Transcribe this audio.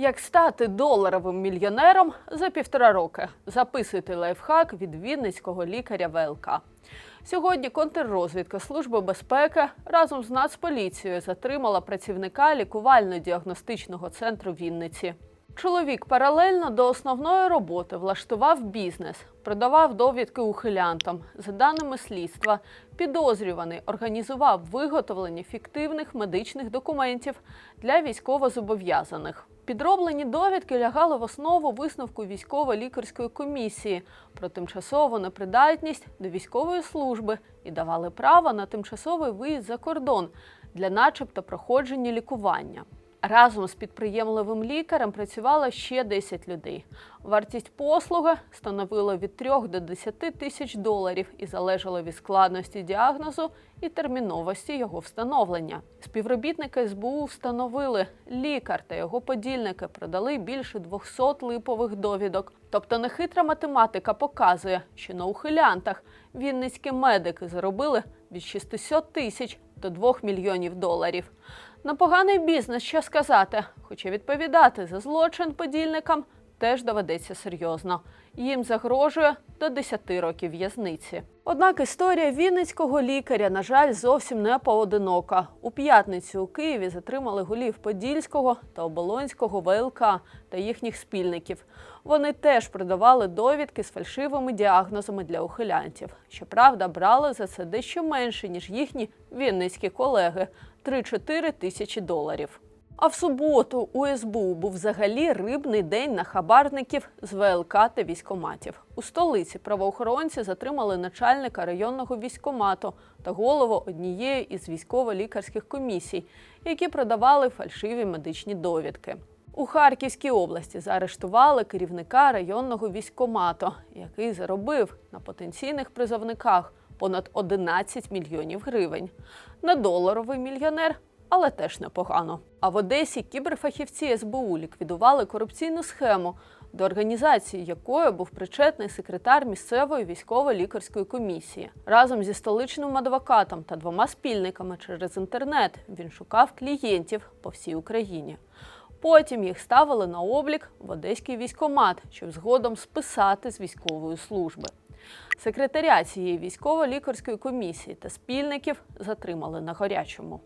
Як стати доларовим мільйонером за півтора роки? Записуйте лайфхак від вінницького лікаря ВЛК. Сьогодні контррозвідка Служби безпеки разом з Нацполіцією затримала працівника лікувально-діагностичного центру Вінниці. Чоловік паралельно до основної роботи влаштував бізнес, продавав довідки ухилянтам. За даними слідства, підозрюваний організував виготовлення фіктивних медичних документів для військовозобов'язаних. Підроблені довідки лягали в основу висновку військово-лікарської комісії про тимчасову непридатність до військової служби і давали право на тимчасовий виїзд за кордон для, начебто, проходження лікування. Разом з підприємливим лікарем працювало ще 10 людей. Вартість послуги становила від 3 до 10 тисяч доларів і залежала від складності діагнозу і терміновості його встановлення. Співробітники СБУ встановили, лікар та його подільники продали більше 200 липових довідок. Тобто нехитра математика показує, що на ухилянтах вінницькі медики заробили від 600 тисяч до 2 мільйонів доларів. На поганий бізнес що сказати, хоча відповідати за злочин подільникам теж доведеться серйозно. Їм загрожує до 10 років в'язниці. Однак історія вінницького лікаря, на жаль, зовсім не поодинока. У п'ятницю у Києві затримали голів Подільського та Оболонського ВЛК та їхніх спільників. Вони теж продавали довідки з фальшивими діагнозами для ухилянтів. Щоправда, брали за це дещо менше, ніж їхні вінницькі колеги 3-4 тисячі доларів. А в суботу у СБУ був взагалі рибний день на хабарників з ВЛК та військоматів. У столиці правоохоронці затримали начальника районного військомату та голову однієї із військово-лікарських комісій, які продавали фальшиві медичні довідки. У Харківській області заарештували керівника районного військомату, який заробив на потенційних призовниках понад 11 мільйонів гривень. Недоларовий мільйонер але теж непогано. А в Одесі кіберфахівці СБУ ліквідували корупційну схему, до організації якої був причетний секретар місцевої військово-лікарської комісії. Разом зі столичним адвокатом та двома спільниками через інтернет він шукав клієнтів по всій Україні. Потім їх ставили на облік в одеський військомат, щоб згодом списати з військової служби. Секретаря цієї військово-лікарської комісії та спільників затримали на гарячому.